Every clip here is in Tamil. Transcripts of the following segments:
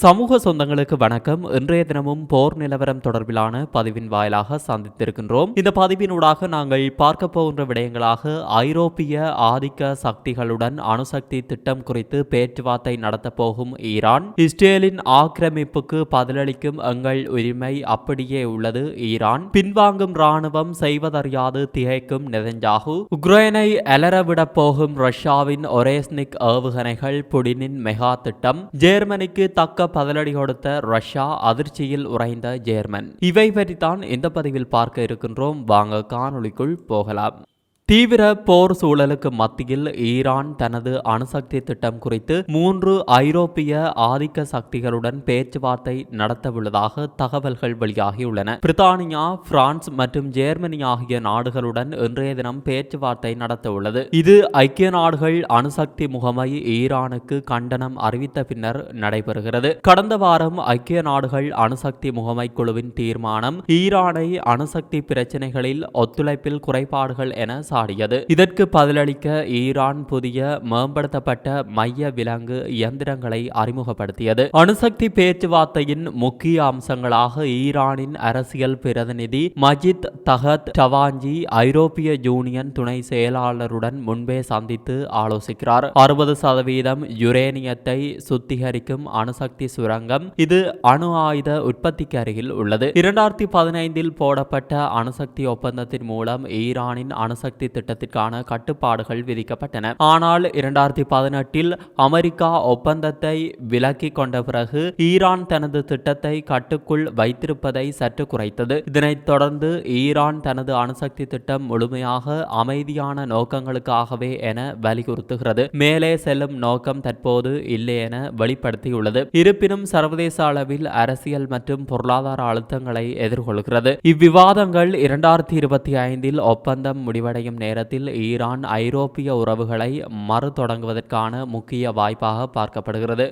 சமூக சொந்தங்களுக்கு வணக்கம். இன்றைய தினமும் போர் நிலவரம் தொடர்பிலான பதிவின் வாயிலாக சந்தித்திருக்கின்றோம். இந்த பதிவினூடாக நாங்கள் பார்க்க போகின்ற விடயங்களாக ஐரோப்பிய ஆதிக்க சக்திகளுடன் அணுசக்தி திட்டம் குறித்து பேச்சுவார்த்தை நடத்தப் போகும் ஈரான். இஸ்ரேலின் ஆக்கிரமிப்புக்கு பதிலளிக்கும் எங்கள் உரிமை அப்படியே உள்ளது ஈரான். பின்வாங்கும் ராணுவம் செய்வதறியாது திகைக்கும் நெதஞ்சாகு. உக்ரைனை அலரவிடப் போகும் ரஷ்யாவின் ஒரேஸ்னிக் ஏவுகணைகள் புடினின் மெகா திட்டம். ஜெர்மனிக்கு தக்க பதிலடி கொடுத்த ரஷ்யா அதிர்ச்சியில் உறைந்த ஜேர்மன். இவை பற்றித்தான் இந்த பதிவில் பார்க்க இருக்கின்றோம். வாங்க காணொளிக்குள் போகலாம். தீவிர போர் சூழலுக்கு மத்தியில் ஈரான் தனது அணுசக்தி திட்டம் குறித்து மூன்று ஐரோப்பிய ஆதிக்க சக்திகளுடன் பேச்சுவார்த்தை நடத்தவுள்ளதாக தகவல்கள் வெளியாகியுள்ளன. பிரித்தானியா பிரான்ஸ் மற்றும் ஜெர்மனி ஆகிய நாடுகளுடன் இன்றைய தினம் பேச்சுவார்த்தை நடத்தவுள்ளது. இது ஐக்கிய நாடுகள் அணுசக்தி முகமை ஈரானுக்கு கண்டனம் அறிவித்த பின்னர் நடைபெறுகிறது. கடந்த வாரம் ஐக்கிய நாடுகள் அணுசக்தி முகமை குழுவின் தீர்மானம் ஈரானை அணுசக்தி பிரச்சினைகளில் ஒத்துழைப்பில் குறைபாடுகள் என சாடியது. இதற்கு பதிலளிக்க ஈரான் புதிய மேம்படுத்தப்பட்ட மைய விலங்கு இயந்திரங்களை அறிமுகப்படுத்தியது. அணுசக்தி பேச்சுவார்த்தையின் முக்கிய அம்சங்களாக ஈரானின் அரசியல் பிரதிநிதி மஜித் தகத் டவாஞ்சி ஐரோப்பிய யூனியன் துணை செயலாளருடன் முன்பே சந்தித்து ஆலோசிக்கிறார். அறுபது சதவீதம் யுரேனியத்தை சுத்திகரிக்கும் அணுசக்தி சுரங்கம் இது அணு ஆயுத உற்பத்திக்கு அருகில் உள்ளது. இரண்டாயிரத்தி பதினைந்தில் போடப்பட்ட அணுசக்தி ஒப்பந்தத்தின் மூலம் ஈரானின் அணுசக்தி திட்டத்திற்கான கட்டுப்பாடுகள் விதிக்கப்பட்டன. ஆனால் இரண்டாயிரத்தி பதினெட்டில் அமெரிக்கா ஒப்பந்தத்தை விலக்கிக் கொண்ட பிறகு ஈரான் தனது திட்டத்தை கட்டுக்குள் வைத்திருப்பதை சற்று குறைத்தது. இதனைத் தொடர்ந்து ஈரான் தனது அணுசக்தி திட்டம் முழுமையாக அமைதியான நோக்கங்களுக்காகவே என வலியுறுத்துகிறது. மேலே செல்லும் நோக்கம் தற்போது இல்லை என வெளிப்படுத்தியுள்ளது. இருப்பினும் சர்வதேச அளவில் அரசியல் மற்றும் பொருளாதார அழுத்தங்களை எதிர்கொள்கிறது. இவ்விவாதங்கள் இரண்டாயிரத்தி இருபத்தி ஐந்தில் ஒப்பந்தம் முடிவடையும் நேரத்தில் ஈரான் ஐரோப்பிய உறவுகளை மறு தொடங்குவதற்கான முக்கிய வாய்ப்பாக பார்க்கப்படுகிறது.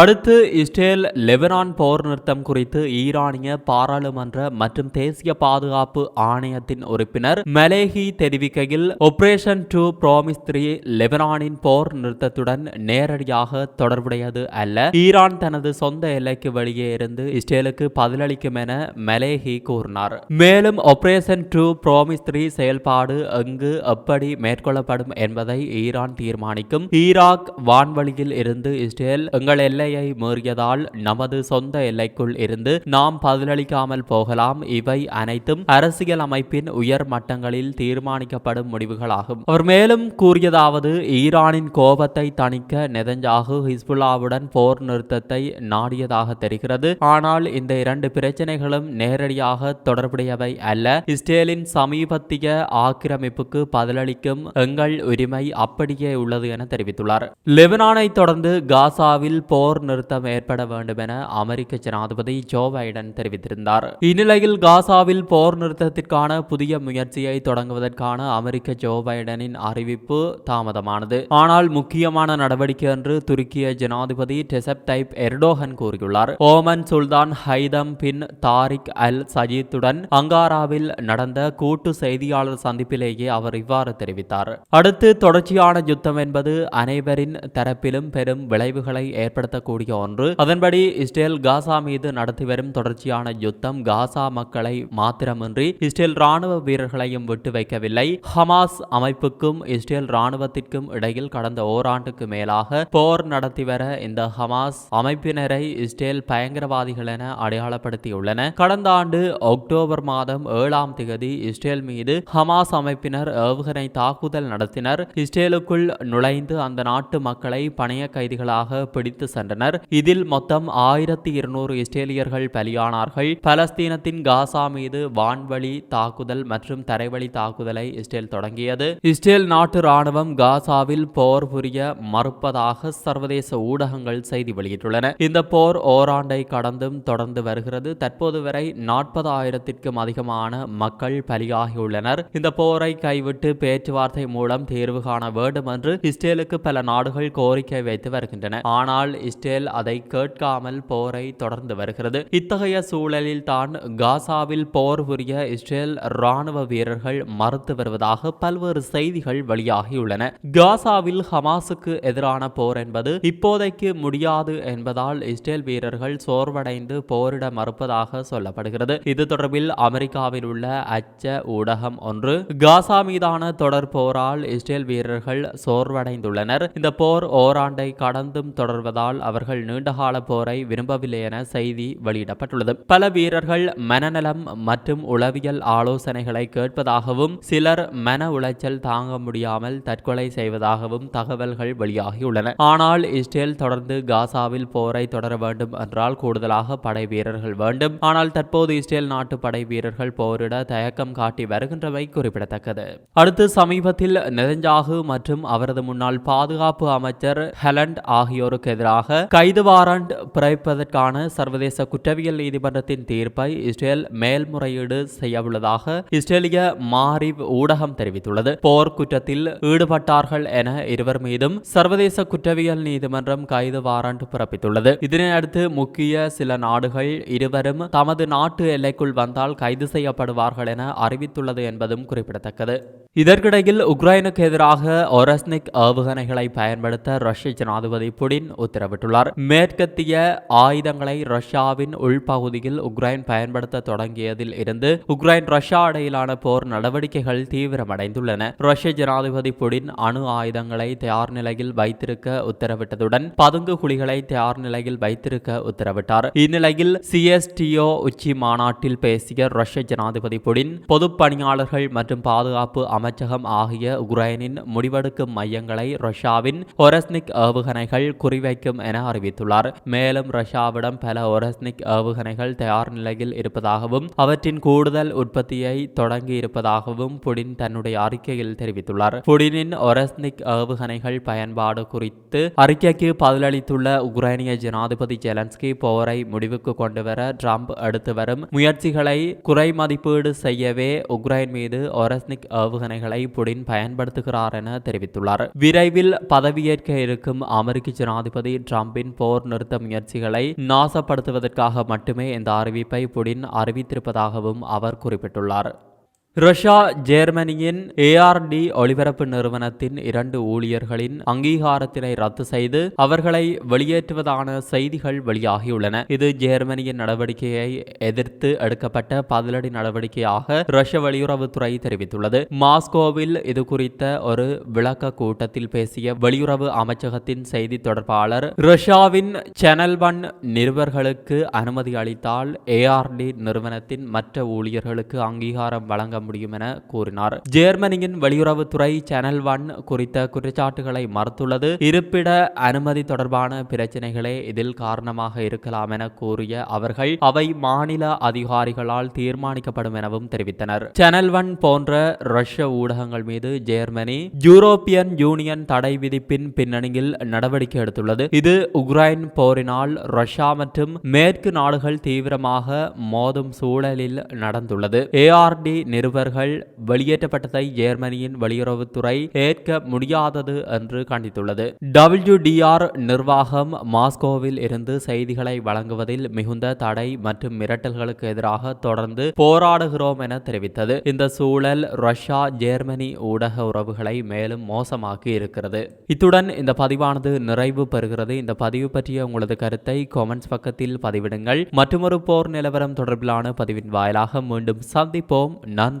அடுத்து இஸ்ரேல் லெபனான் போர் நிறுத்தம் குறித்து ஈரானிய பாராளுமன்ற மற்றும் தேசிய பாதுகாப்பு ஆணையத்தின் உறுப்பினர் மலேஹி தெரிவிக்கையில் ஆபரேஷன் டூ ப்ராமிஸ் த்ரீ லெபனானின் போர் நிறுத்தத்துடன் நேரடியாக தொடர்புடையது அல்ல. ஈரான் தனது சொந்த எல்லைக்கு வெளியே இருந்து இஸ்ரேலுக்கு பதிலளிக்கும் என மலேஹி கூறினார். மேலும் ஆபரேஷன் டூ ப்ராமிஸ் த்ரீ செயல்பாடு எங்கு எப்படி மேற்கொள்ளப்படும் என்பதை ஈரான் தீர்மானிக்கும். ஈராக் வான்வழியில் இருந்து இஸ்ரேல் எங்கள் எல்லை எல்லையை மீறியதால் நமது சொந்த எல்லைக்குள் இருந்து நாம் பதிலளிக்காமல் போகலாம். இவை அனைத்தும் அரசியல் அமைப்பின் உயர் மட்டங்களில் தீர்மானிக்கப்படும் முடிவுகளாகும். அவர் மேலும் கூறியதாவது ஈரானின் கோபத்தை தணிக்க நெதஞ்சாகு ஹிஸ்புல்லாவுடன் போர் நிறுத்தத்தை நாடியதாக தெரிகிறது. ஆனால் இந்த இரண்டு பிரச்சனைகளும் நேரடியாக தொடர்புடையவை அல்ல. இஸ்ரேலின் சமீபத்திய ஆக்கிரமிப்புக்கு பதிலளிக்கும் எங்கள் உரிமை அப்படியே உள்ளது என தெரிவித்துள்ளார். லெபனானை தொடர்ந்து காசாவில் போர் போர் நிறுத்தம் ஏற்பட வேண்டும் என அமெரிக்க ஜனாதிபதி ஜோ பைடன் தெரிவித்திருந்தார். இந்நிலையில் காசாவில் போர் நிறுத்தத்திற்கான புதிய முயற்சியை தொடங்குவதற்கான அமெரிக்க ஜோ பைடனின் அறிவிப்பு தாமதமானது. ஆனால் முக்கியமான நடவடிக்கை என்று துருக்கிய ஜனாதிபதி டெசப் தைப் எர்டோகன் கூறியுள்ளார். ஓமன் சுல்தான் ஹைதம் பின் தாரிக் அல் சஜீத்துடன் அங்காராவில் நடந்த கூட்டு செய்தியாளர் சந்திப்பிலேயே அவர் இவ்வாறு தெரிவித்தார். அடுத்து தொடர்ச்சியான யுத்தம் என்பது அனைவரின் தரப்பிலும் பெரும் விளைவுகளை ஏற்படுத்த கூடிய ஒன்று. அதன்படி இஸ்ரேல் காசா மீது நடத்தி வரும் தொடர்ச்சியான யுத்தம் காசா மக்களை மாத்திரமின்றி இஸ்ரேல் ராணுவ வீரர்களையும் விட்டு வைக்கவில்லை. ஹமாஸ் அமைப்புக்கும் இஸ்ரேல் ராணுவத்திற்கும் இடையில் கடந்த ஓராண்டுக்கு மேலாக போர் நடத்தி வர இந்த ஹமாஸ் அமைப்பினரை இஸ்ரேல் பயங்கரவாதிகள் என அடையாளப்படுத்தியுள்ளன. கடந்த ஆண்டு அக்டோபர் மாதம் ஏழாம் திகதி இஸ்ரேல் மீது ஹமாஸ் அமைப்பினர் ஏவுகணை தாக்குதல் நடத்தினர். இஸ்ரேலுக்குள் நுழைந்து அந்த நாட்டு மக்களை பணைய கைதிகளாக பிடித்து சென்றனர். இதில் மொத்தம் ஆயிரத்தி இருநூறு இஸ்ரேலியர்கள் பலியானார்கள். பலஸ்தீனத்தின் காசா மீது வான்வழி தாக்குதல் மற்றும் தரைவழி தாக்குதலை இஸ்ரேல் தொடங்கியது. இஸ்ரேல் நாட்டு ராணுவம் காசாவில் போர் புரிய மறுப்பதாக சர்வதேச ஊடகங்கள் செய்தி வெளியிட்டுள்ளன. இந்த போர் ஓராண்டை கடந்தும் தொடர்ந்து வருகிறது. தற்போது வரை நாற்பது ஆயிரத்திற்கும் அதிகமான மக்கள் பலியாகியுள்ளனர். இந்த போரை கைவிட்டு பேச்சுவார்த்தை மூலம் தேர்வு காண வேண்டும் என்று இஸ்ரேலுக்கு பல நாடுகள் கோரிக்கை வைத்து வருகின்றன. ஆனால் இஸ்ரேல் அதை கேட்காமல் போரை தொடர்ந்து வருகிறது. இத்தகைய சூழலில் தான் காசாவில் போர் புரிய இஸ்ரேல் ராணுவ வீரர்கள் மறுத்து வருவதாக பல்வேறு செய்திகள் வெளியாகியுள்ளன. காசாவில் ஹமாஸுக்கு எதிரான போர் என்பது இப்போதைக்கு முடியாது என்பதால் இஸ்ரேல் வீரர்கள் சோர்வடைந்து போரிட மறுப்பதாக சொல்லப்படுகிறது. இது தொடர்பில் அமெரிக்காவில் உள்ள அச்ச ஊடகம் ஒன்று காசா மீதான தொடர் போரால் இஸ்ரேல் வீரர்கள் சோர்வடைந்துள்ளனர். இந்த போர் ஓராண்டை கடந்தும் தொடர்வதால் அவர்கள் நீண்டகால போரை விரும்பவில்லை என செய்தி வெளியிடப்பட்டுள்ளது. பல வீரர்கள் மனநலம் மற்றும் உளவியல் ஆலோசனைகளை கேட்பதாகவும் சிலர் மன உளைச்சல் தாங்க முடியாமல் தற்கொலை செய்வதாகவும் தகவல்கள் வெளியாகியுள்ளன. ஆனால் இஸ்ரேல் தொடர்ந்து காசாவில் போரை தொடர வேண்டும் என்றால் கூடுதலாக படை வீரர்கள் வேண்டும். ஆனால் தற்போது இஸ்ரேல் நாட்டு படை வீரர்கள் போரிட தயக்கம் காட்டி வருகின்றவை குறிப்பிடத்தக்கது. அடுத்து சமீபத்தில் நெதஞ்சாகு மற்றும் அவரது முன்னாள் பாதுகாப்பு அமைச்சர் ஹெலண்ட் ஆகியோருக்கு எதிராக கைது வாரண்ட் பிறப்பிப்பதற்கான சர்வதேச குற்றவியல் நீதிமன்றத்தின் தீர்ப்பை இஸ்ரேல் மேல்முறையீடு செய்யவுள்ளதாக இஸ்ரேலிய மாரிவ் ஊடகம் தெரிவித்துள்ளது. போர் குற்றத்தில் ஈடுபட்டார்கள் என இருவர் மீதும் சர்வதேச குற்றவியல் நீதிமன்றம் கைது வாரண்ட் பிறப்பித்துள்ளது. இதனை அடுத்து முக்கிய சில நாடுகள் இருவரும் தமது நாட்டு எல்லைக்குள் வந்தால் கைது செய்யப்படுவார்கள் என அறிவித்துள்ளது என்பதும் குறிப்பிடத்தக்கது. இதற்கிடையில் உக்ரைனுக்கு எதிராக ஒரஸ்னிக் ஏவுகணைகளை பயன்படுத்த ரஷ்ய ஜனாதிபதி புடின் உத்தரவிட்டார் உத்தரவிட்டுள்ளார் மேற்கத்திய ஆயுதங்களை ரஷ்யாவின் உள்பகுதியில் உக்ரைன் பயன்படுத்த தொடங்கியதில் இருந்து உக்ரைன் ரஷ்யா இடையிலான போர் நடவடிக்கைகள் தீவிரமடைந்துள்ளன. ரஷ்ய ஜனாதிபதி புடின் அணு ஆயுதங்களை தயார் நிலையில் வைத்திருக்க உத்தரவிட்டதுடன் பதுங்கு குழிகளை தயார் நிலையில் வைத்திருக்க உத்தரவிட்டார். இந்நிலையில் சிஎஸ்டிஓ உச்சி மாநாட்டில் பேசிய ரஷ்ய ஜனாதிபதி புடின் பொதுப்பணியாளர்கள் மற்றும் பாதுகாப்பு அமைச்சகம் ஆகிய உக்ரைனின் முடிவெடுக்கும் மையங்களை ரஷ்யாவின் ஒரஸ்னிக் ஏவுகணைகள் குறிவைக்கும் என என அறிவித்துள்ளார். மேலும் ரஷ்யாவிடம் பல ஒரஸ்னிக் ஏவுகணைகள் தயார் நிலையில் இருப்பதாகவும் அவற்றின் கூடுதல் உற்பத்தியை தொடங்கி இருப்பதாகவும் புடின் தன்னுடைய அறிக்கையில் தெரிவித்துள்ளார். புடினின் ஒரஸ்னிக் ஏவுகணைகள் பயன்பாடு குறித்து அறிக்கைக்கு பதிலளித்துள்ள உக்ரைனிய ஜனாதிபதி ஜெலன்ஸ்கி போரை முடிவுக்கு கொண்டுவர ட்ரம்ப் அடுத்து வரும் முயற்சிகளை குறை மதிப்பீடு செய்யவே உக்ரைன் மீது ஒரஸ்னிக் ஏவுகணைகளை புடின் பயன்படுத்துகிறார் என தெரிவித்துள்ளார். விரைவில் பதவியேற்க இருக்கும் அமெரிக்க ஜனாதிபதி ட்ரம்பின் போர் நிறுத்த முயற்சிகளை நாசப்படுத்துவதற்காக மட்டுமே இந்த அறிவிப்பை புடின் அறிவித்திருப்பதாகவும் அவர் குறிப்பிட்டுள்ளார். ரஷ்யா ஜெர்மனியின் ஏஆர்டி ஒளிபரப்பு நிறுவனத்தின் இரண்டு ஊழியர்களின் அங்கீகாரத்தினை ரத்து செய்து அவர்களை வெளியேற்றுவதான செய்திகள் வெளியாகியுள்ளன. இது ஜெர்மனியின் நடவடிக்கையை எதிர்த்து எடுக்கப்பட்ட பதிலடி நடவடிக்கையாக ரஷ்ய வெளியுறவுத்துறை தெரிவித்துள்ளது. மாஸ்கோவில் இது குறித்த ஒரு விளக்க கூட்டத்தில் பேசிய வெளியுறவு அமைச்சகத்தின் செய்தி தொடர்பாளர் ரஷ்யாவின் சேனல் ஒன் நிருபர்களுக்கு அனுமதி அளித்தால் ஏஆர்டி நிறுவனத்தின் மற்ற ஊழியர்களுக்கு அங்கீகாரம் வழங்க முடியும் என கூறினார். ஜெர்மனியின் வெளியுறவுத்துறை சேனல் ஒன் குறித்த குற்றச்சாட்டுகளை மறுத்துள்ளது. இருப்பிட அனுமதி தொடர்பான பிரச்சனைகளே இதில் காரணமாக இருக்கலாம் என கூறிய அவர்கள் அவை மாநில அதிகாரிகளால் தீர்மானிக்கப்படும் எனவும் தெரிவித்தனர். சேனல் ஒன் போன்ற ரஷ்ய ஊடகங்கள் மீது ஜெர்மனி யூரோப்பியன் யூனியன் தடை விதிப்பின் பின்னணியில் நடவடிக்கை எடுத்துள்ளது. இது உக்ரைன் போரினால் ரஷ்யா மற்றும் மேற்கு நாடுகள் தீவிரமாக மோதும் சூழலில் நடந்துள்ளது. ஏஆர்டி நிறுவனம் நிருபர்கள் வெளியேற்றப்பட்டதை ஜெர்மனியின் வெளியுறவுத்துறை ஏற்க முடியாதது என்று கண்டித்துள்ளது. டபிள்யூடிஆர் நிர்வாகம் மாஸ்கோவில் இருந்து செய்திகளை வழங்குவதில் மிகுந்த தடை மற்றும் மிரட்டல்களுக்கு எதிராக தொடர்ந்து போராடுகிறோம் என தெரிவித்தது. இந்த சூழல் ரஷ்யா ஜெர்மனி ஊடக உறவுகளை மேலும் மோசமாக்கி இருக்கிறது. இத்துடன் இந்த பதிவானது நிறைவு பெறுகிறது. இந்த பதிவு பற்றிய உங்களது கருத்தை காமெண்ட்ஸ் பக்கத்தில் பதிவிடுங்கள். மற்றொரு போர் நிலவரம் தொடர்பிலான பதிவின் வாயிலாக மீண்டும் சந்திப்போம். நன்றி.